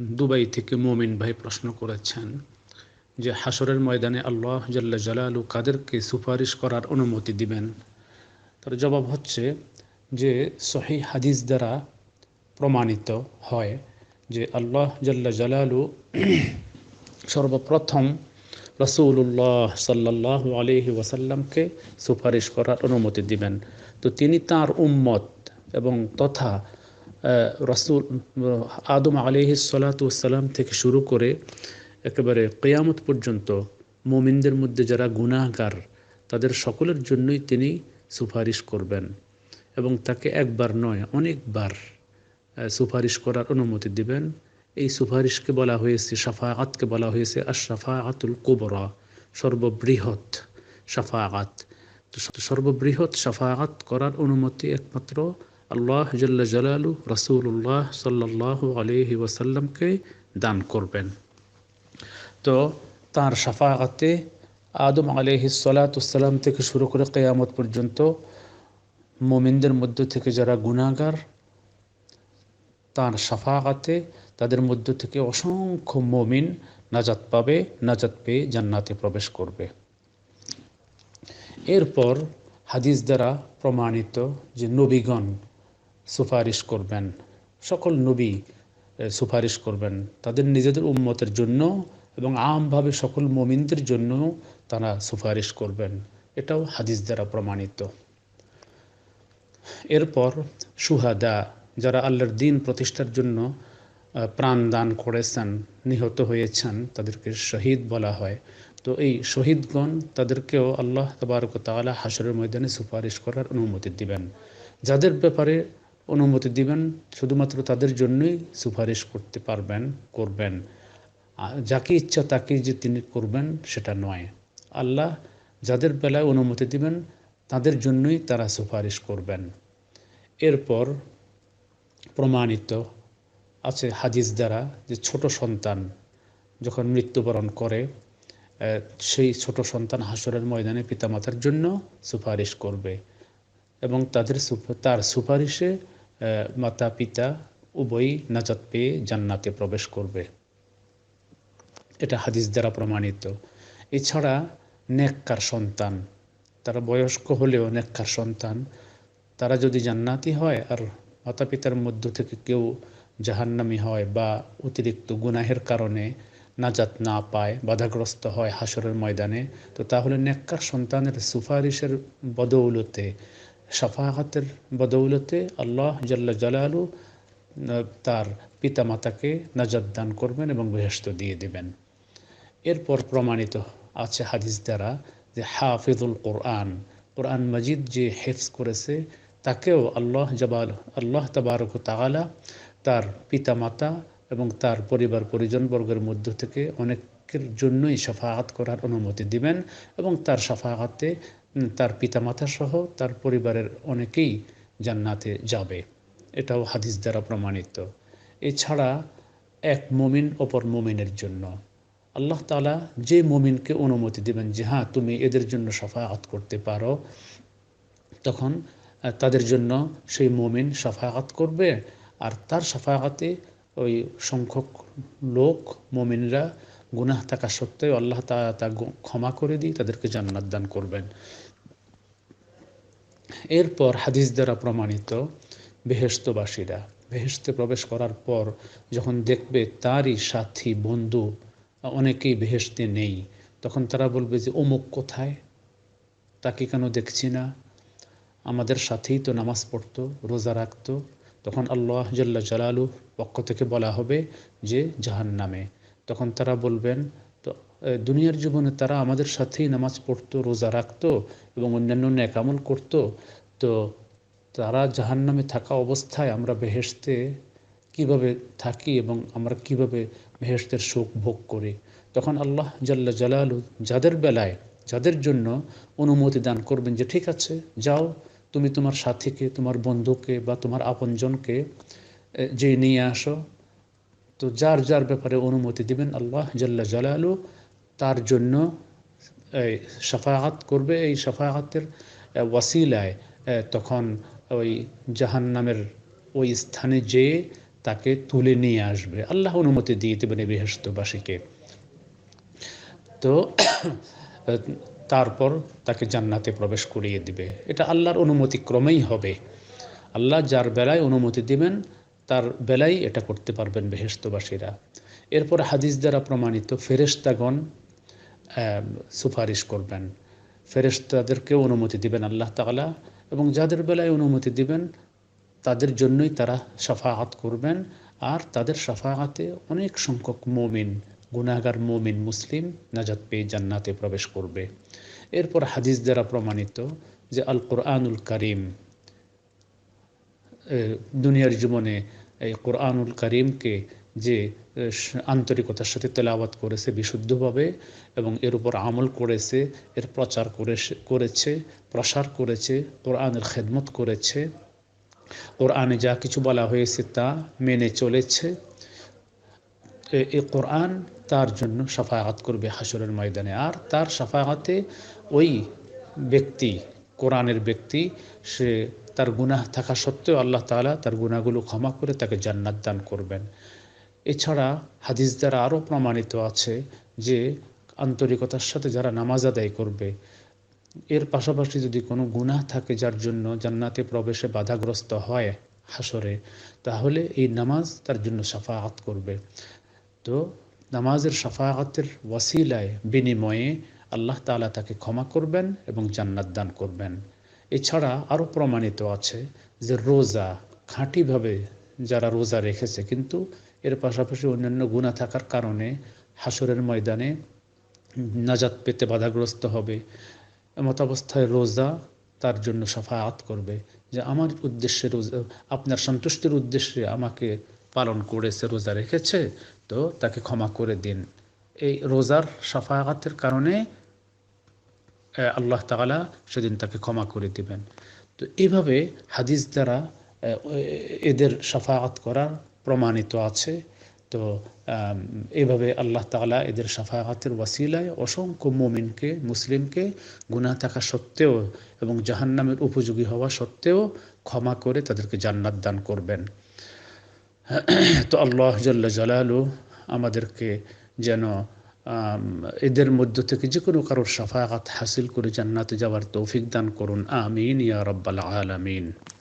Dubai থেকে মোমিন ভাই প্রশ্ন করেছেন যে হাসরের ময়দানে আল্লাহ জাল্লা জালালু কাদেরকে সুপারিশ করার অনুমতি দিবেন। তার জবাব হচ্ছে যে সহি হাদিস দ্বারা প্রমাণিত হয় যে আল্লাহ জাল্লা জালালু সর্বপ্রথম রসুল্লাহ সাল্লাহ আলহি ওয়াসাল্লামকে সুপারিশ করার অনুমতি দিবেন। তো তিনি তার উম্মত এবং তথা রসুল, আদম আলহি সালাতাম থেকে শুরু করে একেবারে কেয়ামত পর্যন্ত মোমিনদের মধ্যে যারা গুনাহগার, তাদের সকলের জন্যই তিনি সুপারিশ করবেন এবং তাকে একবার নয়, অনেকবার সুপারিশ করার অনুমতি দিবেন। এই সুপারিশকে বলা হয়েছে সাফাআতকে বলা হয়েছে আর সাফাআতুল কোবরা, সর্ববৃহৎ সাফাআত সর্ববৃহৎ সাফাআত করার অনুমতি একমাত্র আল্লাহ জল্লা জালালু রসুল্লাহ সাল্লাহ আলহি ওয়াসাল্লামকে দান করবেন। তো তার সাফাআতে আদম আলহি সালাতাম থেকে শুরু করে কেয়ামত পর্যন্ত মোমিনদের মধ্য থেকে যারা গুণাগার তার সাফাআতে তাদের মধ্য থেকে অসংখ্য মমিন নাজাত পাবে, নাজাত পেয়ে জান্নাতে প্রবেশ করবে। এরপর হাদিস দ্বারা প্রমাণিত যে নবীগণ সুপারিশ করবেন, সকল নবী সুপারিশ করবেন তাদের নিজেদের উম্মতের জন্য এবং আমভাবে সকল মমিনদের জন্য তারা সুপারিশ করবেন। এটাও হাদিস দ্বারা প্রমাণিত। এরপর সুহাদা, যারা আল্লাহর দিন প্রতিষ্ঠার জন্য প্রাণ দান করেছেন, নিহত হয়েছেন, তাদেরকে শহীদ বলা হয়। তো এই শহীদগণ তাদেরকেও আল্লাহ তবারক তালা হাসরের ময়দানে সুপারিশ করার অনুমতি দিবেন। যাদের ব্যাপারে অনুমতি দিবেন, শুধুমাত্র তাদের জন্যই সুপারিশ করতে পারবেন, করবেন। যাকে ইচ্ছা তাকে যে তিনি করবেন, সেটা নয়। আল্লাহ যাদের বেলায় অনুমতি দিবেন, তাদের জন্যই তারা সুপারিশ করবেন। এরপর প্রমাণিত আছে হাদিস দ্বারা যে ছোট সন্তান যখন মৃত্যুবরণ করে সেই ছোট সন্তান হাসরের ময়দানে পিতামাতার জন্য সুপারিশ করবে এবং তাদের তার সুপারিশে মাতা, পিতা উভয়ই নাজাত পেয়ে জান্নাতে প্রবেশ করবে। এটা হাদিস দ্বারা প্রমাণিত। এছাড়া নেককার সন্তান, তারা বয়স্ক হলেও নেককার সন্তান, তারা যদি জান্নাতি হয় আর মাতা পিতার মধ্য থেকে কেউ জাহান্নামি হয় বা অতিরিক্ত গুনাহের কারণে নাজাত না পায়, বাধাগ্রস্ত হয় হাসরের ময়দানে, তো তাহলে নেককার সন্তানের সুপারিশের বদৌলতে সাফাহাতের বদৌলতে আল্লাহ জাল্লা জালালু তার পিতা মাতাকে নাজাত দান করবেন এবং বেহস্ত দিয়ে দেবেন। এরপর প্রমাণিত আছে হাদিস দ্বারা যে হাফিজুল কোরআন কোরআন মজিদ যে হেফজ করেছে, তাকেও আল্লাহ জবাল, আল্লাহ তবারক তাগালা তার পিতা মাতা এবং তার পরিবার পরিজনবর্গের মধ্য থেকে অনেকের জন্যই সাফাহাত করার অনুমতি দিবেন এবং তার সাফাহাতে তার পিতামাতা সহ তার পরিবারের অনেকেই জান্নাতে যাবে। এটাও হাদিস দ্বারা প্রমাণিত। এছাড়া এক মমিন অপর মমিনের জন্য। আল্লাহ তালা যে মমিনকে অনুমতি দেবেন যে হ্যাঁ তুমি এদের জন্য সাফাহাত করতে পারো। তখন তাদের জন্য সেই মমিন সাফাহাত করবে আর তার সাফাহাতে ওই সংখ্যক লোক, মমিনরা গুনাহ থাকা সত্ত্বেও আল্লাহ তা তা ক্ষমা করে দিয়ে তাদেরকে জান্নাত দান করবেন। এরপর হাদিস দ্বারা প্রমাণিত বেহেস্তবাসীরা বেহেস্তে প্রবেশ করার পর যখন দেখবে তারই সাথী, বন্ধু, অনেকেই বেহেস্তে নেই, তখন তারা বলবে যে, অমুক কোথায়? তাকে কেন দেখছি না? আমাদের সাথেই তো নামাজ পড়তো, রোজা রাখতো তখন আল্লাহ জাল্লা জালালু পক্ষ থেকে বলা হবে যে জাহান নামে তখন তারা বলবেন, তো দুনিয়ার জীবনে তারা আমাদের সাথেই নামাজ পড়তো, রোজা রাখতো এবং অন্যান্য ন্যাকামল করতো। তো তারা জাহান নামে থাকা অবস্থায় আমরা বেহেসতে কীভাবে থাকি এবং আমরা কীভাবে বেহেস্তের সুখ ভোগ করি? তখন আল্লাহ জাল্লা জালালু যাদের বেলায়, যাদের জন্য অনুমতি দান করবেন যে, ঠিক আছে, যাও তুমি তোমার সাথীকে, তোমার বন্ধুকে বা তোমার আপনজনকে যে নিয়ে আসো, তো যার যার ব্যাপারে অনুমতি দিবেন আল্লাহ জাল্লা জালালু, তার জন্য এই সাফাহাত করবে। এই সাফাহাতের ওয়াসিলায় তখন ওই জাহান্নামের ওই স্থানে যেয়ে তাকে তুলে নিয়ে আসবে। আল্লাহ অনুমতি দিয়ে দেবেন এই বৃহস্পতিবাসীকে তো তারপর তাকে জান্নাতে প্রবেশ করিয়ে দিবে। এটা আল্লাহর অনুমতি ক্রমেই হবে। আল্লাহ যার বেলায় অনুমতি দিবেন, তার বেলায় এটা করতে পারবেন বেহেস্তবাসীরা এরপর হাদিস দ্বারা প্রমাণিত ফেরেস্তাগণ সুপারিশ করবেন। ফেরেস্তাদেরকেও অনুমতি দিবেন আল্লাহ তালা এবং যাদের বেলায় অনুমতি দিবেন, তাদের জন্যই তারা সাফাহাত করবেন। আর তাদের সাফাহাতে অনেক সংখ্যক মমিন গুনাগার মমিন, মুসলিম নাজাত পেয়ে জান্নাতে প্রবেশ করবে। এরপর হাদিস দ্বারা প্রমাণিত যে আল কোরআনুল করিম দুনিয়ার জীবনে এই কোরআনুল করিমকে যে আন্তরিকতার সাথে তেলাওয়াত করেছে বিশুদ্ধভাবে এবং এর উপর আমল করেছে, এর প্রচার করে করেছে, প্রসার করেছে, কোরআনের খেদমত করেছে, কোরআনে যা কিছু বলা হয়েছে তা মেনে চলেছে। এই কোরআন তার জন্য সাফায়াত করবে হাসরের ময়দানে। আর তার সাফায়াতে ওই ব্যক্তি, কোরআনের ব্যক্তি, সে তার গুনাহ থাকা সত্ত্বেও আল্লাহ তালা তার গুনাহগুলো ক্ষমা করে তাকে জান্নাত দান করবেন। এছাড়া হাদিস দ্বারা আরও প্রমাণিত আছে যে আন্তরিকতার সাথে যারা নামাজ আদায় করবে, এর পাশাপাশি যদি কোনো গুনাহ থাকে যার জন্য জান্নাতে প্রবেশে বাধাগ্রস্ত হয় হাসরে তাহলে এই নামাজ তার জন্য সাফাহাত করবে। তো নামাজের সাফাহাতের ওয়াসিলায় বিনিময়ে আল্লাহ তালা তাকে ক্ষমা করবেন এবং জান্নাত দান করবেন। এছাড়া আরও প্রমাণিত আছে যে রোজা খাঁটিভাবে যারা রোজা রেখেছে কিন্তু এর পাশাপাশি অন্যান্য গুণা থাকার কারণে হাসরের ময়দানে নাজাত পেতে বাধাগ্রস্ত হবে। মতাবস্থায় রোজা তার জন্য সাফায়াত করবে যে আমার উদ্দেশ্যে রোজা আপনার সন্তুষ্টির উদ্দেশ্যে আমাকে পালন করেছে, রোজা রেখেছে তো তাকে ক্ষমা করে দিন। এই রোজার সাফায়াতের কারণে আল্লাহ তালা সেদিন তাকে ক্ষমা করে দিবেন। তো এইভাবে হাদিস দ্বারা এদের সাফায়াত করার প্রমাণিত আছে। তো এভাবে আল্লাহ তালা এদের সাফায়াতের ওয়াসিলায় অসংখ্য মোমিনকে, মুসলিমকে গুনাহ থাকা সত্ত্বেও এবং জাহান্নামের উপযোগী হওয়া সত্ত্বেও ক্ষমা করে তাদেরকে জান্নাত দান করবেন। তো আল্লাহ জল্লা জালালু আমাদেরকে যেন এদের মধ্য থেকে যে কোনো কারোর সাফায়াত হাসিল করে জান্নাতে যাওয়ার তৌফিক দান করুন। আমিন ইয়া রব্বাল আলামিন।